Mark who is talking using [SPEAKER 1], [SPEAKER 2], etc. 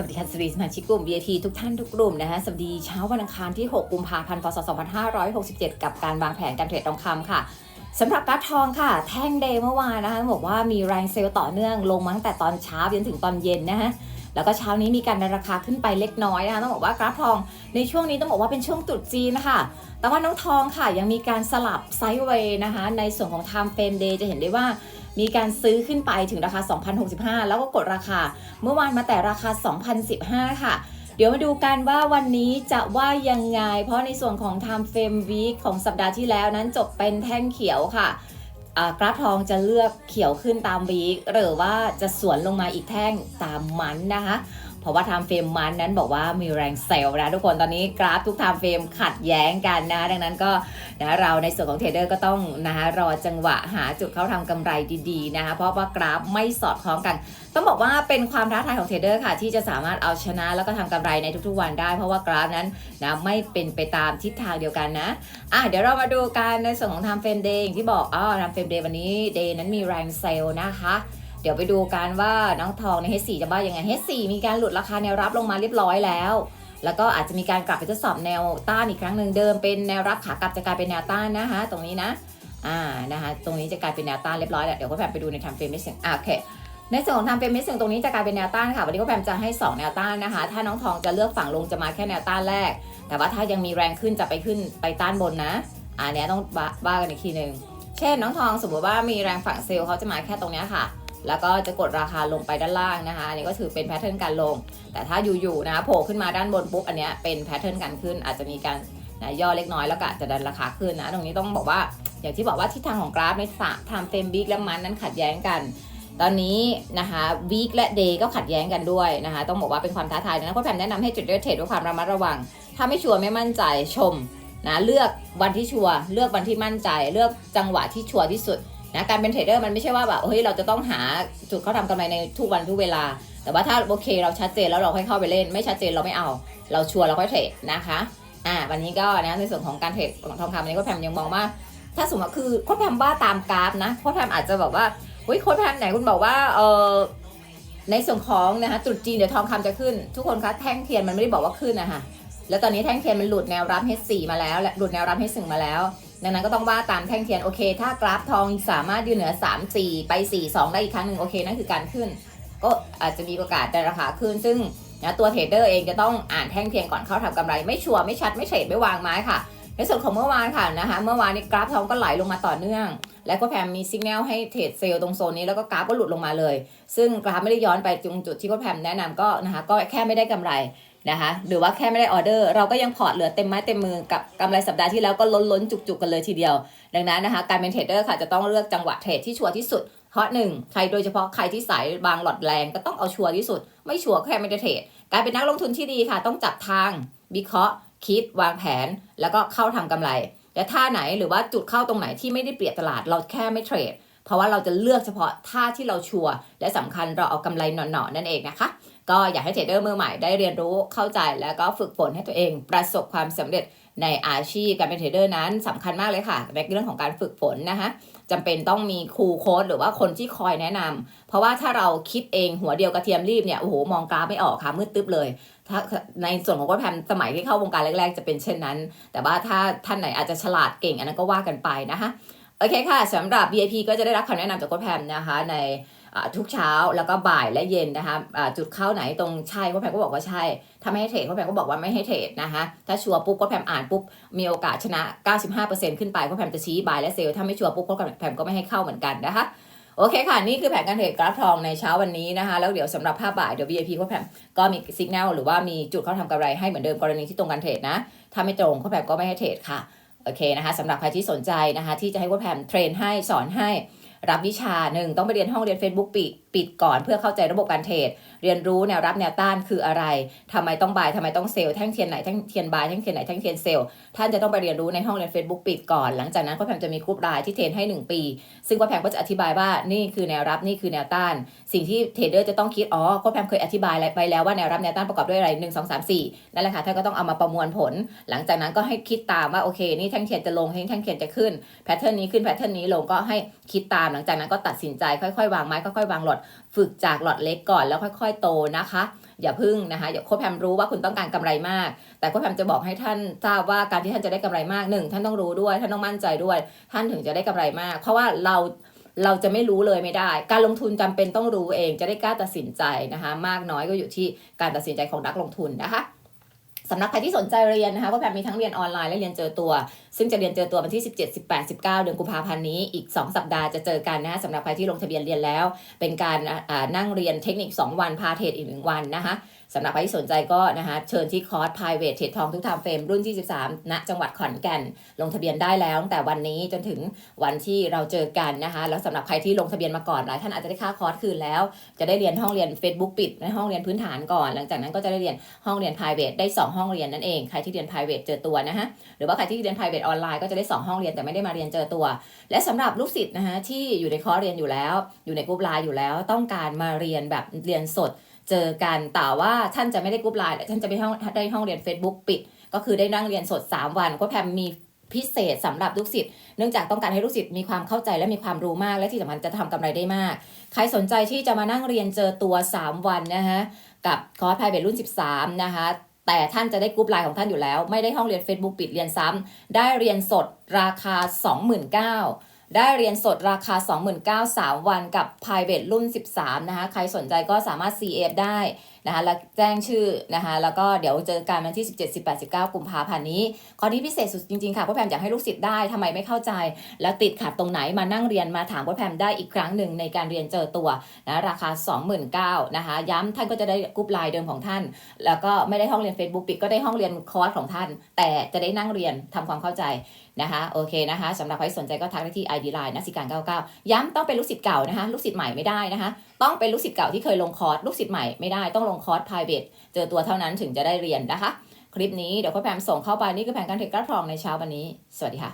[SPEAKER 1] วัสดีค่ะสวีสมาชิกกลุ่ม VIP ทุกท่านทุกกลุ่มนะคะสวัสดีเช้าวันอังคารที่ 6 กุมภาพันธ์ พศ 2567 กับการวางแผนการเทรดทองคำค่ะสำหรับกราฟทองค่ะ แท่งเดย์เมื่อวานนะคะบอกว่ามีแรงเซลล์ต่อเนื่องลงมาตั้งแต่ตอนเช้าจนถึงตอนเย็นนะฮะแล้วก็เช้านี้มีการดันราคาขึ้นไปเล็กน้อยนะคะต้องบอกว่ากราฟทองในช่วงนี้ต้องบอกว่าเป็นช่วงตรุษจีนนะคะแต่ว่าน้องทองค่ะยังมีการสลับไซด์เวย์นะคะในส่วนของ time frame day จะเห็นได้ว่า มีการซื้อขึ้นไปถึงราคา 2,065 แล้วก็กดราคา เมื่อวานมาแต่ราคา 2,015 ค่ะ เดี๋ยวมาดูกันว่าวันนี้จะว่ายังไง เพราะในส่วนของ Time Frame Week ของสัปดาห์ที่แล้วนั้นจบเป็นแท่งเขียวค่ะกราฟทองจะเลือกเขียวขึ้นตามวีคหรือว่าจะสวนลงมาอีกแท่งตามมันนะคะ เพราะว่า Time Frame มันนั้นบอกว่ามีแรงเซลล์นะทุกคนตอนนี้กราฟทุก Time Frame ขัดแย้งกันนะ ดังนั้นก็นะเราในส่วนของเทรดเดอร์ก็ต้องนะคะรอจังหวะหาจุดเข้าทำกำไรดีๆนะคะเพราะว่ากราฟไม่สอดคล้องกัน ต้องบอกว่าเป็นความท้าทายของเทรดเดอร์ค่ะ ที่จะสามารถเอาชนะแล้วก็ทำกำไรในทุกๆวันได้ เพราะว่ากราฟนั้นนะไม่เป็นไปตามทิศทางเดียวกันนะอะเดี๋ยวเรามาดูกันในส่วนของ Time Frame Day อย่างที่บอกอ๋อ Time Frame Day วันนี้ Day นั้นมีแรงเซลล์นะคะ เดี๋ยวไปดูกันว่าน้องทองใน H4 จะว่ายังไง H4 มีการหลุดราคาแนวรับลงมาเรียบร้อยแล้ว แล้วก็อาจจะมีการกลับไปทดสอบแนวต้านอีกครั้งหนึ่งเดิมเป็นแนวรับขากลับจะกลายเป็นแนวต้านนะคะตรงนี้นะอ่านะคะตรงนี้จะกลายเป็นแนวต้านเรียบร้อยแล้วเดี๋ยวก็แพมไปดูในทำเฟรมไม่สึงอ่าโอเคในส่วนของทำเฟรมไม่สึงตรงนี้จะกลายเป็นแนวต้านค่ะวันนี้ก็แพมจะให้ 2 แนวต้านนะคะ ถ้าน้องทองจะเลือกฝั่งลงจะมาแค่แนวต้านแรก แต่ว่าถ้ายังมีแรงขึ้นจะไปขึ้นไปต้านบนนะอ่าเนี้ยต้องว่ากันอีกทีหนึ่งเช่นน้องทองสมมติว่ามีแรงฝั่งเซลล์เขาจะมาแค่ตรงนี้ค่ะ แล้วก็จะกดราคาลงไปด้านล่างนะคะอันนี้ก็ถือเป็นแพทเทิร์นการลง แต่ถ้าอยู่ๆนะโผล่ขึ้นมาด้านบนปุ๊บอันนี้เป็นแพทเทิร์นการขึ้น อาจจะมีการนะย่อเล็กน้อยแล้วก็จะดันราคาขึ้นนะตรงนี้ต้องบอกว่า อย่างที่บอกว่าทิศทางของกราฟในสามไทม์เฟรมวีคและมันนั้นขัดแย้งกัน ตอนนี้นะคะวีคและเดย์ก็ขัดแย้งกันด้วยนะคะต้องบอกว่าเป็นความท้าทายนะเพราะแพมแนะนำให้จุดเลือกเทรดด้วยความระมัดระวัง ถ้าไม่ชัวร์ไม่มั่นใจชมนะเลือกวันที่ชัวร์เลือกวันที่มั่นใจ เลือกจังหวะที่ชัวร์ที่สุด นะการเป็นเทรดเดอร์มันไม่ใช่ว่าแบบเฮ้ยเราจะต้องหาจุดเขาทำกำไรในทุกวันทุกเวลา แต่ว่าถ้าโอเคเราชัดเจนแล้วเราค่อยเข้าไปเล่น ไม่ชัดเจนเราไม่เอา เราชัวร์เราค่อยเทรดนะคะอ่าวันนี้ก็นะในส่วนของการเทรดของทองคำนี้ก็แพมยังมองว่า ถ้าสมมติคือโค้ชแพมว่าตามกราฟนะโค้ชแพมอาจจะแบบว่าเฮ้ยโค้ชแพมไหนคุณบอกว่าเออในส่วนของนะคะตรุษจีนเดี๋ยวทองคำจะขึ้น ทุกคนคะแท่งเทียนมันไม่ได้บอกว่าขึ้นนะคะแล้วตอนนี้แท่งเทียนมันหลุดแนวรับ H4 มาแล้วและหลุดแนวรับ H1 มาแล้ว ดังนั้นก็ต้องว่าตามแท่งเทียนโอเค ถ้ากราฟทองสามารถยืนเหนือ 3 4 ไป 4 2 ได้อีกครั้งหนึ่งโอเคนั่นคือการขึ้น ก็อาจจะมีโอกาสได้ราคาขึ้น ซึ่งนะตัวเทรดเดอร์เองจะต้องอ่านแท่งเทียนก่อนเข้าทำกำไรไม่ชัวร์ไม่ชัดไม่เทรดไม่วางไม้ค่ะ ในส่วนของเมื่อวานค่ะนะคะเมื่อวานนี้กราฟทองก็ไหลลงมาต่อเนื่อง และก็แพมมีสัญญาณให้เทรดเซลล์ตรงโซนนี้แล้วก็กราฟก็หลุดลงมาเลย ซึ่งกราฟไม่ได้ย้อนไปตรงจุดที่ก็แพมแนะนำก็นะคะก็แค่ไม่ได้กำไร นะคะหรือว่าแค่ไม่ได้ออเดอร์ เราก็ยังพอร์ตเหลือเต็มไม้เต็มมือกับกำไรสัปดาห์ที่แล้วก็ล้นล้นจุกๆกันเลยทีเดียว ดังนั้นนะคะการเป็นเทรดเดอร์ค่ะจะต้องเลือกจังหวะเทรดที่ชัวร์ที่สุดเพราะหนึ่งใครโดยเฉพาะใครที่สายบางหลอดแรงก็ต้องเอาชัวร์ที่สุด ไม่ชัวร์แค่ไม่ได้เทรดการเป็นนักลงทุนที่ดีค่ะ ต้องจับทางวิเคราะห์ คิดวางแผน แล้วก็เข้าทำกำไรแต่ท่าไหนหรือว่าจุดเข้าตรงไหนที่ไม่ได้เปรียบตลาดเราแค่ไม่เทรดเพราะว่าเราจะเลือกเฉพาะท่าที่เราชัวร์และสำคัญเราเอากำไรหน่อๆนั่นเองนะคะ ก็อยากให้เทรดเดอร์มือใหม่ได้เรียนรู้เข้าใจแล้วก็ฝึกฝนให้ตัวเอง ประสบความสำเร็จในอาชีพการเป็นเทรดเดอร์นั้นสำคัญมากเลยค่ะในเรื่องของการฝึกฝนนะคะจำเป็นต้องมีครูโค้ดหรือว่าคนที่คอยแนะนำเพราะว่าถ้าเราคิดเองหัวเดียวกระเทียมรีบเนี่ยโอ้โหมองกราฟไม่ออกค่ะมืดตึ๊บเลยถ้าในส่วนของก็แพมสมัยที่เข้าวงการแรก ๆ จะเป็นเช่นนั้น แต่ว่าถ้าท่านไหนอาจจะฉลาดเก่งอันนั้นก็ว่ากันไปนะคะโอเคค่ะสำหรับ VIP ก็จะได้รับคำแนะนำจากโค้ชแพมนะคะใน ทุกเช้าแล้วก็บ่ายและเย็นนะคะจุดเข้าไหนตรงใช่โค้ชแพมก็บอกว่าใช่ ถ้าไม่ให้เทรดโค้ชแพมก็บอกว่าไม่ให้เทรดนะคะถ้าชัวร์ปุ๊บโค้ชแพมอ่านปุ๊บมีโอกาสชนะ 95%ขึ้นไปโค้ชแพมจะชี้บ่ายและเซลล์ถ้าไม่ชัวร์ปุ๊บโค้ชแพมก็ไม่ให้เข้าเหมือนกันนะคะโอเคค่ะ นี่คือแผนการเทรดกราฟทองในเช้าวันนี้นะคะ แล้วเดี๋ยวสำหรับภาพบ่ายเดี๋ยว VIP โค้ชแพมก็มีสัญญาณหรือว่ามีจุดเข้าทำกำไรให้เหมือนเดิมกรณีที่ตรงกันเทรดนะ ถ้าไม่ตรงโค้ชแพมก็ไม่ให้เทรดค่ะ โอเคนะคะสำหรับใครที่สนใจนะคะ ที่จะให้โค้ชแพมเทรนให้สอนให้ รับวิชาหนึ่งต้องไปเรียนห้องเรียน Facebook ปิดปิดก่อนเพื่อเข้าใจระบบการเทรด เรียนรู้แนวรับแนวต้านคืออะไรทำไมต้องบายทำไมต้องเซลล์แท่งเทียนไหนแท่งเทียนบายแท่งเทียนไหนแท่งเทียนเซลล์ท่านจะต้องไปเรียนรู้ในห้องเรียน Facebook ปิดก่อน หลังจากนั้นโค้ชแพมจะมีกรุ๊ปไลน์ที่เทรนให้ 1 ปี ซึ่งโค้ชแพมก็จะอธิบายว่านี่คือแนวรับนี่คือแนวต้าน สิ่งที่เทรดเดอร์จะต้องคิดอ๋อโค้ชแพมเคยอธิบายไปแล้วว่าแนวรับแนวต้านประกอบด้วยอะไร1 2 3 4นั่นแหละค่ะท่านก็ต้องเอามาประมวลผล หลังจากนั้นก็ให้คิดตามว่าโอเคนี่แท่งเทียนจะลงแท่งเทียนจะขึ้นแพทเทิร์นนี้ขึ้นแพทเทิร์นนี้ลงก็ให้คิดตามหลังจากนั้นก็ตัดสินใจค่อยๆวางไม้ค่อยๆวางหลอดฝึกจากหลอดเล็กก่อนแล้วค่อย ๆ โตนะคะ อย่าพึ่งนะคะอย่าโค้ชแพมรู้ว่าคุณต้องการกำไรมาก แต่โค้ชแพมจะบอกให้ท่านทราบว่าการที่ท่านจะได้กำไรมากหนึ่งท่านต้องรู้ด้วยท่านต้องมั่นใจด้วย ท่านถึงจะได้กำไรมาก เพราะว่าเราเราจะไม่รู้เลยไม่ได้ การลงทุนจำเป็นต้องรู้เองจะได้กล้าตัดสินใจนะคะ มากน้อยก็อยู่ที่การตัดสินใจของนักลงทุนนะคะ สำหรับใครที่สนใจเรียนนะคะก็แพรมีทั้งเรียนออนไลน์และเรียนเจอตัว ซึ่งจะเรียนเจอตัววันที่ 17 18 19 เดือนกุมภาพันธ์นี้อีก 2 สัปดาห์จะเจอกันนะสำหรับใครที่ลงทะเบียนเรียนแล้ว เป็นการนั่งเรียนเทคนิค 2 วันพาเทรดอีก 1 วันนะคะ สำหรับใครที่สนใจก็นะคะเชิญที่คอร์ส private เทรดทองทุกทางเฟรมรุ่นที่ 13 ณ จังหวัดขอนแก่น ลงทะเบียนได้แล้วตั้งแต่วันนี้จนถึงวันที่เราเจอกันนะคะแล้วสำหรับใครที่ลงทะเบียนมาก่อนหลายท่านอาจจะได้ค่าคอร์สคืนแล้ว จะได้เรียนห้องเรียน Facebook ปิดในห้องเรียนพื้นฐานก่อน หลังจากนั้นก็จะได้เรียนห้องเรียน private ได้ 2 ห้องเรียนนั่นเองใครที่เรียน private เจอตัวนะคะหรือว่าใครที่เรียน private ออนไลน์ก็จะได้ 2 ห้องเรียนแต่ไม่ได้มาเรียนเจอตัว และสำหรับลูกศิษย์นะคะที่อยู่ในคอร์สเรียนอยู่แล้ว อยู่ในกลุ่มไลน์อยู่แล้ว ต้องการมาเรียนแบบเรียนสด เจอกันแต่ว่าท่านจะไม่ได้กรุ๊ปไลน์แต่ท่านจะไปห้องได้ห้องเรียน Facebook ปิด ก็คือได้นั่งเรียนสด 3 วันก็แพมมีพิเศษสำหรับลูกศิษย์เนื่องจากต้องการให้ลูกศิษย์มีความเข้าใจและมีความรู้มาก และที่สำคัญจะทำกำไรได้มาก ใครสนใจที่จะมานั่งเรียนเจอตัว 3 วันนะคะกับคอร์ส private รุ่น 13 นะคะแต่ท่านจะได้กรุ๊ปไลน์ของท่านอยู่แล้ว ไม่ได้ห้องเรียน Facebook ปิดเรียนซ้ำได้เรียนสดราคา 29,000 ได้เรียนสดราคา 29,000 3 วันกับ private รุ่น 13 นะคะ ใครสนใจก็สามารถ CF ได้นะคะแล้วแจ้งชื่อนะคะแล้วก็เดี๋ยวเจอกันวันที่ 17 18 19กุมภาพันธ์นี้ข้อนี้พิเศษสุดจริงๆค่ะพ่อแพมอยากให้ลูกศิษย์ได้ทำไมไม่เข้าใจ แล้วติดขัดตรงไหนมานั่งเรียนมาถามพ่อแพมได้อีกครั้งหนึ่งในการเรียนเจอตัวนะราคา 29,000นะคะย้ำท่านก็จะได้กรุ๊ปไลน์เดิมของท่าน แล้วก็ไม่ได้ห้องเรียน Facebook ปิดก็ได้ห้องเรียนคอร์สของท่าน แต่จะได้นั่งเรียนทำความเข้าใจนะคะโอเคนะคะสำหรับใครสนใจก็ทักได้ที่ ID Line นักสิการ99 ย้ำต้องเป็นลูกศิษย์เก่านะคะลูกศิษย์ใหม่ไม่ได้นะคะ ต้องเป็นลูกศิษย์เก่าที่เคยลงคอร์สลูกศิษย์ใหม่ไม่ได้ต้องลงคอร์ส private เจอตัวเท่านั้นถึงจะได้เรียนนะคะ คลิปนี้เดี๋ยวพ่อแพมส่งเข้าไปนี่คือแผนการเทรดกระพรองในเช้าวันนี้ สวัสดีค่ะ